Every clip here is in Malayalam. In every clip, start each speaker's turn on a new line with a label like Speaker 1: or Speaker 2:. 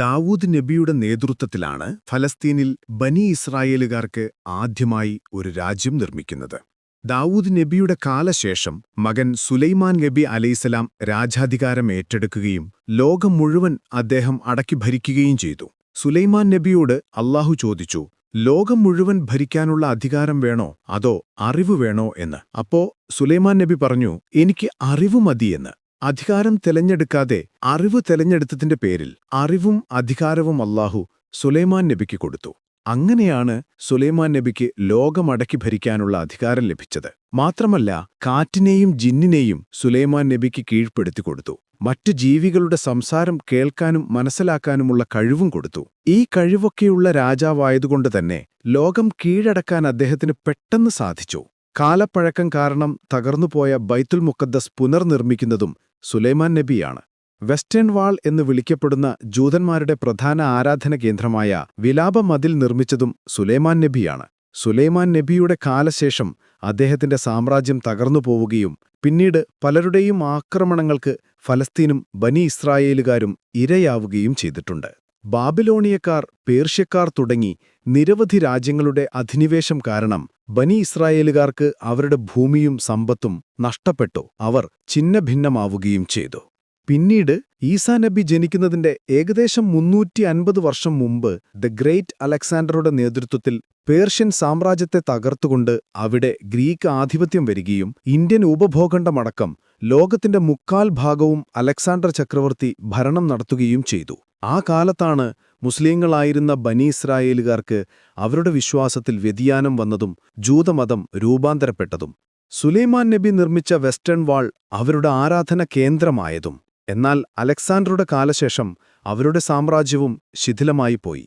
Speaker 1: ദാവൂദ് നബിയുടെ നേതൃത്വത്തിലാണ് ഫലസ്തീനിൽ ബനി ഇസ്രായേലുകാർക്ക് ആദ്യമായി ഒരു രാജ്യം നിർമ്മിക്കുന്നത്. ദാവൂദ് നബിയുടെ കാലശേഷം മകൻ സുലൈമാൻ നബി അലൈസലാം രാജാധികാരം ഏറ്റെടുക്കുകയും ലോകം മുഴുവൻ അദ്ദേഹം അടക്കി ഭരിക്കുകയും ചെയ്തു. സുലൈമാൻ നബിയോട് അള്ളാഹു ചോദിച്ചു ലോകം മുഴുവൻ ഭരിക്കാനുള്ള അധികാരം വേണോ? അതോ അറിവ് വേണോ? എന്ന്. അപ്പോ സുലൈമാൻ നബി പറഞ്ഞു എനിക്ക് അറിവ് മതിയെന്ന് അധികാരം തെലഞ്ഞെടുക്കാതെ അറിവ് തെലഞ്ഞെടുത്തതിന്റെ പേരിൽ അറിവും അധികാരവും അല്ലാഹു സുലൈമാൻ നബിക്ക് കൊടുത്തു. അങ്ങനെയാണ് സുലൈമാൻ നബിക്ക് ലോകമടക്കി ഭരിക്കാനുള്ള അധികാരം ലഭിച്ചത്. മാത്രമല്ല കാറ്റിനെയും ജിന്നിനെയും സുലൈമാൻ നബിക്ക് കീഴ്പ്പെടുത്തി കൊടുത്തു. മറ്റു ജീവികളുടെ സംസാരം കേൾക്കാനും മനസ്സിലാക്കാനുമുള്ള കഴിവും കൊടുത്തു. ഈ കഴിവൊക്കെയുള്ള രാജാവായതുകൊണ്ട് തന്നെ ലോകം കീഴടക്കാൻ അദ്ദേഹത്തിന് പെട്ടെന്ന് സാധിച്ചു. കാലപ്പഴക്കം കാരണം തകർന്നുപോയ ബൈത്തുൽ മുക്കദ്ദസ് പുനർനിർമ്മിക്കുന്നതും സുലൈമാൻ നബിയാണ്. വെസ്റ്റേൺ വാൾ എന്ന് വിളിക്കപ്പെടുന്ന ജൂതന്മാരുടെ പ്രധാന ആരാധന കേന്ദ്രമായ വിലാപ മതിൽ നിർമ്മിച്ചതും സുലൈമാൻ നബിയാണ്. സുലൈമാൻ നബിയുടെ കാലശേഷം അദ്ദേഹത്തിന്റെ സാമ്രാജ്യം തകർന്നുപോവുകയും പിന്നീട് പലരുടെയും ആക്രമണങ്ങൾക്ക് ഫലസ്തീനും ബനി ഇസ്രായേലുകാരും ഇരയാവുകയും ചെയ്തിട്ടുണ്ട്. ബാബിലോണിയക്കാർ പേർഷ്യക്കാർ തുടങ്ങി നിരവധി രാജ്യങ്ങളുടെ അധിനിവേശം കാരണം ബനി ഇസ്രായേലുകാർക്ക് അവരുടെ ഭൂമിയും സമ്പത്തും നഷ്ടപ്പെട്ടു. അവർ ഛിന്നഭിന്നമാവുകയും ചെയ്തു. പിന്നീട് ഈസാ നബി ജനിക്കുന്നതിന്റെ ഏകദേശം മുന്നൂറ്റി അൻപത് വർഷം മുമ്പ് ദ ഗ്രേറ്റ് അലക്സാണ്ടറുടെ നേതൃത്വത്തിൽ പേർഷ്യൻ സാമ്രാജ്യത്തെ തകർത്തുകൊണ്ട് അവിടെ ഗ്രീക്ക് ആധിപത്യം വരികയും ഇന്ത്യൻ ഉപഭൂഖണ്ഡമടക്കം ലോകത്തിന്റെ മുക്കാൽ ഭാഗവും അലക്സാണ്ടർ ചക്രവർത്തി ഭരണം നടത്തുകയും ചെയ്തു. ആ കാലത്താണ് മുസ്ലിങ്ങളായിരുന്ന ബനി ഇസ്രായേലുകാർക്ക് അവരുടെ വിശ്വാസത്തിൽ വ്യതിയാനം വന്നതും ജൂതമതം രൂപാന്തരപ്പെട്ടതും. സുലൈമാൻ നബി നിർമ്മിച്ച വെസ്റ്റേൺ വാൾ അവരുടെ ആരാധന കേന്ദ്രമായതും. എന്നാൽ അലക്സാണ്ടറുടെ കാലശേഷം അവരുടെ സാമ്രാജ്യവും ശിഥിലമായിപ്പോയി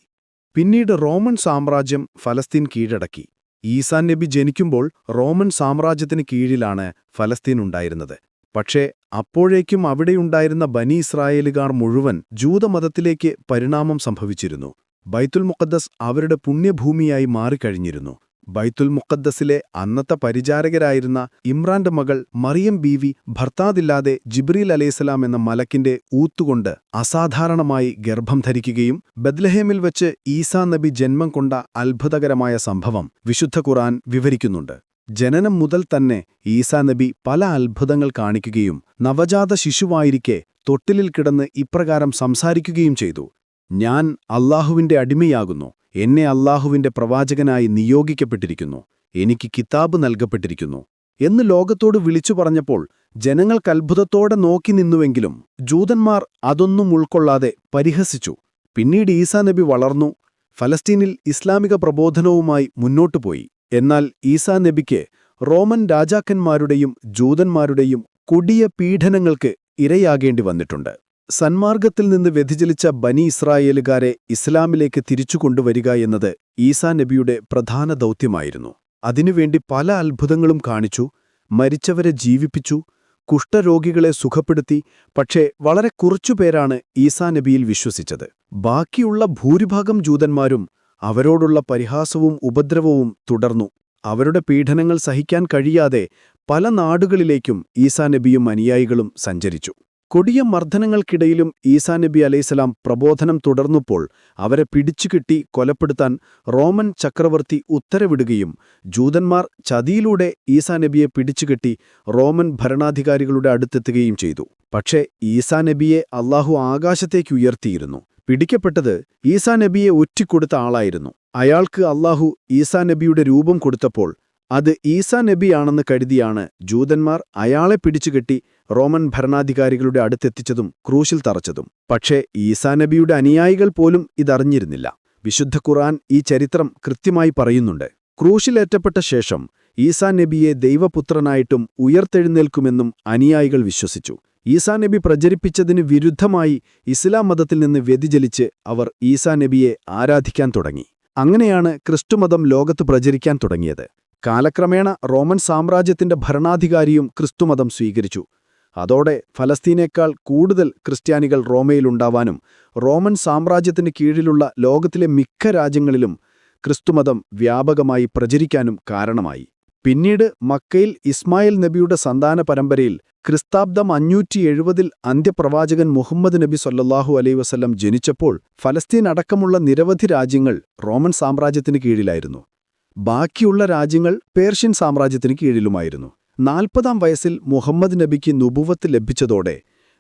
Speaker 1: പിന്നീട് റോമൻ സാമ്രാജ്യം ഫലസ്തീൻ കീഴടക്കി. ഈസാൻ നബി ജനിക്കുമ്പോൾ റോമൻ സാമ്രാജ്യത്തിന് കീഴിലാണ് ഫലസ്തീൻ ഉണ്ടായിരുന്നത്. പക്ഷേ അപ്പോഴേക്കും അവിടെയുണ്ടായിരുന്ന ബനി ഇസ്രായേലുകാർ മുഴുവൻ ജൂതമതത്തിലേക്ക് പരിണാമം സംഭവിച്ചിരുന്നു. ബൈത്തുൽ മുഖദ്ദസ് അവരുടെ പുണ്യഭൂമിയായി മാറിക്കഴിഞ്ഞിരുന്നു. ബൈത്തുൽ മുഖദ്ദസിലെ അന്നത്തെ പരിചാരകരായിരുന്ന ഇമ്രാന്റെ മകൾ മറിയം ബീവി ഭർത്താതില്ലാതെ ജിബ്രീൽ അലൈസലാം എന്ന മലക്കിന്റെ ഊത്തുകൊണ്ട് അസാധാരണമായി ഗർഭം ധരിക്കുകയും ബദ്ലഹേമിൽ വച്ച് ഈസാ നബി ജന്മം കൊണ്ട അത്ഭുതകരമായ സംഭവം വിശുദ്ധ ഖുറാൻ വിവരിക്കുന്നുണ്ട്. ജനനം മുതൽ തന്നെ ഈസാ നബി പല അത്ഭുതങ്ങൾ കാണിക്കുകയും നവജാത ശിശുവായിരിക്കെ തൊട്ടിലിൽ കിടന്ന് ഇപ്രകാരം സംസാരിക്കുകയും ചെയ്തു. ഞാൻ അല്ലാഹുവിന്റെ അടിമയാകുന്നു. എന്നെ അല്ലാഹുവിന്റെ പ്രവാചകനായി നിയോഗിക്കപ്പെട്ടിരിക്കുന്നു. എനിക്ക് കിതാബ് നൽകപ്പെട്ടിരിക്കുന്നു. എന്ന് ലോകത്തോട് വിളിച്ചു പറഞ്ഞപ്പോൾ ജനങ്ങൾക്കത്ഭുതത്തോടെ നോക്കി നിന്നുവെങ്കിലും ജൂതന്മാർ അതൊന്നും ഉൾക്കൊള്ളാതെ പരിഹസിച്ചു. പിന്നീട് ഈസാ നബി വളർന്നു. ഫലസ്തീനിൽ ഇസ്ലാമിക പ്രബോധനവുമായി മുന്നോട്ടുപോയി. എന്നാൽ ഈസാ നബിക്ക് റോമൻ രാജാക്കന്മാരുടെയും ജൂതന്മാരുടെയും കൊടിയ പീഡനങ്ങൾക്ക് ഇരയാകേണ്ടി വന്നിട്ടുണ്ട്. സന്മാർഗത്തിൽ നിന്ന് വ്യതിചലിച്ച ബനി ഇസ്രായേലുകാരെ ഇസ്ലാമിലേക്ക് തിരിച്ചു കൊണ്ടുവരിക എന്നത് ഈസാ നബിയുടെ പ്രധാന ദൗത്യമായിരുന്നു. അതിനുവേണ്ടി പല അത്ഭുതങ്ങളും കാണിച്ചു മരിച്ചവരെ ജീവിപ്പിച്ചു കുഷ്ഠരോഗികളെ സുഖപ്പെടുത്തി പക്ഷേ വളരെ കുറച്ചുപേരാണ് ഈസാ നബിയിൽ വിശ്വസിച്ചത്. ബാക്കിയുള്ള ഭൂരിഭാഗം ജൂതന്മാരും അവരോടുള്ള പരിഹാസവും ഉപദ്രവവും തുടർന്നു. അവരുടെ പീഡനങ്ങൾ സഹിക്കാൻ കഴിയാതെ പല നാടുകളിലേക്കും ഈസാ നബിയും അനുയായികളും സഞ്ചരിച്ചു. കൊടിയ മർദ്ദനങ്ങൾക്കിടയിലും ഈസാ നബി അലൈസലാം പ്രബോധനം തുടർന്നപ്പോൾ അവരെ പിടിച്ചുകിട്ടി കൊലപ്പെടുത്താൻ റോമൻ ചക്രവർത്തി ഉത്തരവിടുകയും ജൂതന്മാർ ചതിയിലൂടെ ഈസാ നബിയെ പിടിച്ചുകെട്ടി റോമൻ ഭരണാധികാരികളുടെ അടുത്തെത്തുകയും ചെയ്തു. പക്ഷേ ഈസാ നബിയെ അള്ളാഹു ആകാശത്തേക്കുയർത്തിയിരുന്നു പിടിക്കപ്പെട്ടത് ഈസാ നബിയെ ഒറ്റിക്കൊടുത്ത ആളായിരുന്നു. അയാൾക്ക് അള്ളാഹു ഈസാ നബിയുടെ രൂപം കൊടുത്തപ്പോൾ അത് ഈസാ നബിയാണെന്ന് കരുതിയാണ് ജൂതന്മാർ അയാളെ പിടിച്ചുകെട്ടി റോമൻ ഭരണാധികാരികളുടെ അടുത്തെത്തിച്ചതും ക്രൂശിൽ തറച്ചതും. പക്ഷേ ഈസാ നബിയുടെ അനുയായികൾ പോലും ഇതറിഞ്ഞിരുന്നില്ല. വിശുദ്ധ ഖുറാൻ ഈ ചരിത്രം കൃത്യമായി പറയുന്നുണ്ട്. ക്രൂശിലേറ്റപ്പെട്ട ശേഷം ഈസാ നബിയെ ദൈവപുത്രനായിട്ടും ഉയർത്തെഴുന്നേൽക്കുമെന്നും അനുയായികൾ വിശ്വസിച്ചു. ഈസാ നബി പ്രചരിപ്പിച്ചതിന് വിരുദ്ധമായി ഇസ്ലാം മതത്തിൽ നിന്ന് വ്യതിചലിച്ച് അവർ ഈസാ നബിയെ ആരാധിക്കാൻ തുടങ്ങി. അങ്ങനെയാണ് ക്രിസ്തുമതം ലോകത്ത് പ്രചരിക്കാൻ തുടങ്ങിയത്. കാലക്രമേണ റോമൻ സാമ്രാജ്യത്തിന്റെ ഭരണാധികാരിയും ക്രിസ്തുമതം സ്വീകരിച്ചു. അതോടെ ഫലസ്തീനേക്കാൾ കൂടുതൽ ക്രിസ്ത്യാനികൾ റോമയിലുണ്ടാവാനും റോമൻ സാമ്രാജ്യത്തിന് കീഴിലുള്ള ലോകത്തിലെ മിക്ക രാജ്യങ്ങളിലും ക്രിസ്തുമതം വ്യാപകമായി പ്രചരിക്കാനും കാരണമായി.
Speaker 2: പിന്നീട് മക്കയിൽ ഇസ്മായിൽ നബിയുടെ സന്താന പരമ്പരയിൽ ക്രിസ്താബ്ദം അഞ്ഞൂറ്റി എഴുപതിൽ അന്ത്യപ്രവാചകൻ മുഹമ്മദ് നബി സൊല്ലാഹു അലൈ വസ്ലം ജനിച്ചപ്പോൾ ഫലസ്തീൻ അടക്കമുള്ള നിരവധി രാജ്യങ്ങൾ റോമൻ സാമ്രാജ്യത്തിന് കീഴിലായിരുന്നു. ബാക്കിയുള്ള രാജ്യങ്ങൾ പേർഷ്യൻ സാമ്രാജ്യത്തിന് കീഴിലുമായിരുന്നു. നാൽപ്പതാം വയസ്സിൽ മുഹമ്മദ് നബിക്ക് നുപുവത്ത് ലഭിച്ചതോടെ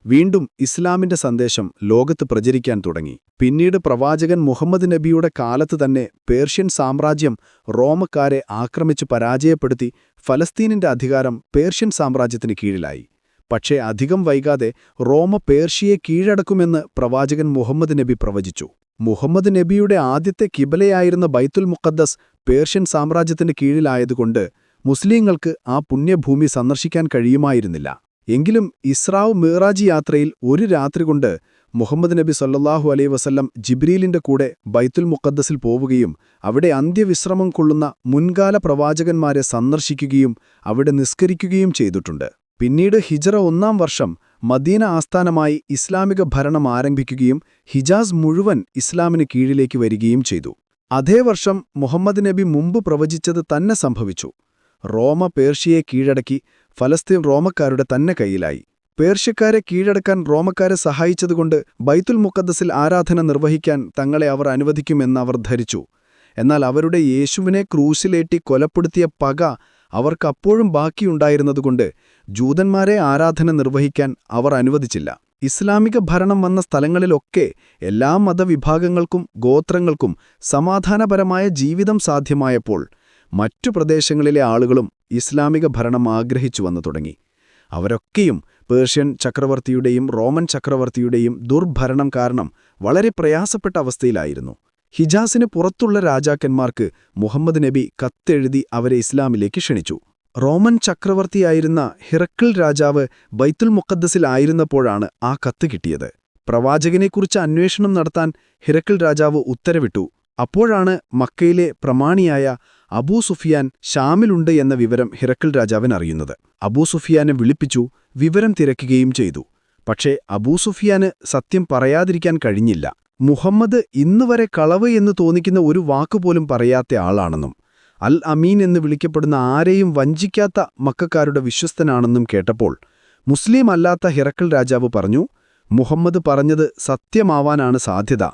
Speaker 2: വീണ്ടും ഇസ്ലാമിന്റെ സന്ദേശം ലോകത്ത് പ്രചരിക്കാൻ തുടങ്ങി. പിന്നീട് പ്രവാചകൻ മുഹമ്മദ് നബിയുടെ കാലത്ത് തന്നെ പേർഷ്യൻ സാമ്രാജ്യം റോമക്കാരെ ആക്രമിച്ചു പരാജയപ്പെടുത്തി ഫലസ്തീനിന്റെ അധികാരം പേർഷ്യൻ സാമ്രാജ്യത്തിന് കീഴിലായി. പക്ഷേ അധികം വൈകാതെ റോമ പേർഷ്യയെ കീഴടക്കുമെന്ന് പ്രവാചകൻ മുഹമ്മദ് നബി പ്രവചിച്ചു. മുഹമ്മദ് നബിയുടെ ആദ്യത്തെ കിബലയായിരുന്ന ബൈത്തുൽ മുഖദ്ദസ് പേർഷ്യൻ സാമ്രാജ്യത്തിന്റെ കീഴിലായതുകൊണ്ട് മുസ്ലിങ്ങൾക്ക് ആ പുണ്യഭൂമി സന്ദർശിക്കാൻ കഴിയുമായിരുന്നില്ല. എങ്കിലും ഇസ്രാവ് മിറാജി യാത്രയിൽ ഒരു രാത്രി കൊണ്ട് മുഹമ്മദ് നബി സല്ലാഹു അലൈ വസല്ലം ജിബ്രീലിന്റെ കൂടെ ബൈത്തുൽ മുഖദ്ദസിൽ പോവുകയും അവിടെ അന്ത്യവിശ്രമം കൊള്ളുന്ന മുൻകാല പ്രവാചകന്മാരെ സന്ദർശിക്കുകയും അവിടെ നിസ്കരിക്കുകയും ചെയ്തിട്ടുണ്ട്. പിന്നീട് ഹിജറ ഒന്നാം വർഷം മദീന ആസ്ഥാനമായി ഇസ്ലാമിക ഭരണം ആരംഭിക്കുകയും ഹിജാസ് മുഴുവൻ ഇസ്ലാമിന് കീഴിലേക്ക് വരികയും ചെയ്തു. അതേ വർഷം മുഹമ്മദ് നബി മുമ്പ് പ്രവചിച്ചത് തന്നെ സംഭവിച്ചു. റോമ പേർഷ്യയെ കീഴടക്കി ഫലസ്തീൻ റോമക്കാരുടെ തന്നെ കയ്യിലായി. പേർഷ്യക്കാരെ കീഴടക്കാൻ റോമക്കാരെ സഹായിച്ചതുകൊണ്ട് ബൈത്തുൽ മുക്കദ്ദസിൽ ആരാധന നിർവഹിക്കാൻ തങ്ങളെ അവർ അനുവദിക്കുമെന്ന് അവർ ധരിച്ചു. എന്നാൽ അവരുടെ യേശുവിനെ ക്രൂശിലേറ്റി കൊലപ്പെടുത്തിയ പക അവർക്കപ്പോഴും ബാക്കിയുണ്ടായിരുന്നതുകൊണ്ട് ജൂതന്മാരെ ആരാധന നിർവഹിക്കാൻ അവർ അനുവദിച്ചില്ല. ഇസ്ലാമിക ഭരണം വന്ന സ്ഥലങ്ങളിലൊക്കെ എല്ലാ മതവിഭാഗങ്ങൾക്കും ഗോത്രങ്ങൾക്കും സമാധാനപരമായ ജീവിതം സാധ്യമായപ്പോൾ മറ്റു പ്രദേശങ്ങളിലെ ആളുകളും ഇസ്ലാമിക ഭരണം ആഗ്രഹിച്ചു വന്നു തുടങ്ങി. അവരൊക്കെയും പേർഷ്യൻ ചക്രവർത്തിയുടെയും റോമൻ ചക്രവർത്തിയുടെയും ദുർഭരണം കാരണം വളരെ പ്രയാസപ്പെട്ട അവസ്ഥയിലായിരുന്നു. ഹിജാസിന് പുറത്തുള്ള രാജാക്കന്മാർക്ക് മുഹമ്മദ് നബി കത്തെഴുതി അവരെ ഇസ്ലാമിലേക്ക് ക്ഷണിച്ചു. റോമൻ ചക്രവർത്തിയായിരുന്ന ഹിറക്കിൾ രാജാവ് ബൈത്തുൽ മുക്കദ്ദസിലായിരുന്നപ്പോഴാണ് ആ കത്ത് കിട്ടിയത്. പ്രവാചകനെക്കുറിച്ച് അന്വേഷണം നടത്താൻ ഹിറക്കിൾ രാജാവ് ഉത്തരവിട്ടു. അപ്പോഴാണ് മക്കയിലെ പ്രമാണിയായ അബൂ സുഫിയാൻ ഷാമിലുണ്ട് എന്ന വിവരം ഹിറക്കിൾ രാജാവിന് അറിയുന്നത്. അബൂ സുഫിയാനെ വിളിപ്പിച്ചു വിവരം തിരക്കുകയും ചെയ്തു. പക്ഷേ അബൂ സുഫിയാന് സത്യം പറയാതിരിക്കാൻ കഴിഞ്ഞില്ല. മുഹമ്മദ് ഇന്നുവരെ കളവ് എന്ന് തോന്നിക്കുന്ന ഒരു വാക്കുപോലും പറയാത്ത ആളാണെന്നും അൽ അമീൻ എന്ന് വിളിക്കപ്പെടുന്ന ആരെയും വഞ്ചിക്കാത്ത മക്കാരുടെ വിശ്വസ്തനാണെന്നും കേട്ടപ്പോൾ മുസ്ലിം അല്ലാത്ത ഹിറക്കിൾ രാജാവ് പറഞ്ഞു മുഹമ്മദ് പറഞ്ഞത് സത്യമാവാനാണ് സാധ്യത.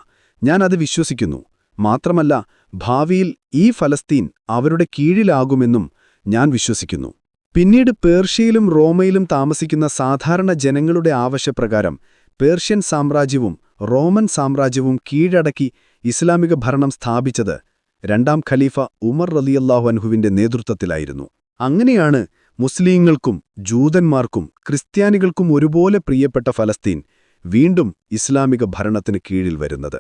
Speaker 2: ഞാനത് വിശ്വസിക്കുന്നു. മാത്രമല്ല ഭാവിയിൽ ഈ ഫലസ്തീൻ അവരുടെ കീഴിലാകുമെന്നും ഞാൻ വിശ്വസിക്കുന്നു. പിന്നീട് പേർഷ്യയിലും റോമയിലും താമസിക്കുന്ന സാധാരണ ജനങ്ങളുടെ ആവശ്യപ്രകാരം പേർഷ്യൻ സാമ്രാജ്യവും റോമൻ സാമ്രാജ്യവും കീഴടക്കി ഇസ്ലാമിക ഭരണം സ്ഥാപിച്ചത് രണ്ടാം ഖലീഫ ഉമർ റലിയല്ലാഹു അൻഹുവിന്റെ നേതൃത്വത്തിലായിരുന്നു. അങ്ങനെയാണ് മുസ്ലീങ്ങൾക്കും ജൂതന്മാർക്കും ക്രിസ്ത്യാനികൾക്കും ഒരുപോലെ പ്രിയപ്പെട്ട ഫലസ്തീൻ വീണ്ടും ഇസ്ലാമിക ഭരണത്തിന് കീഴിൽ വരുന്നത്.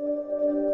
Speaker 2: thank you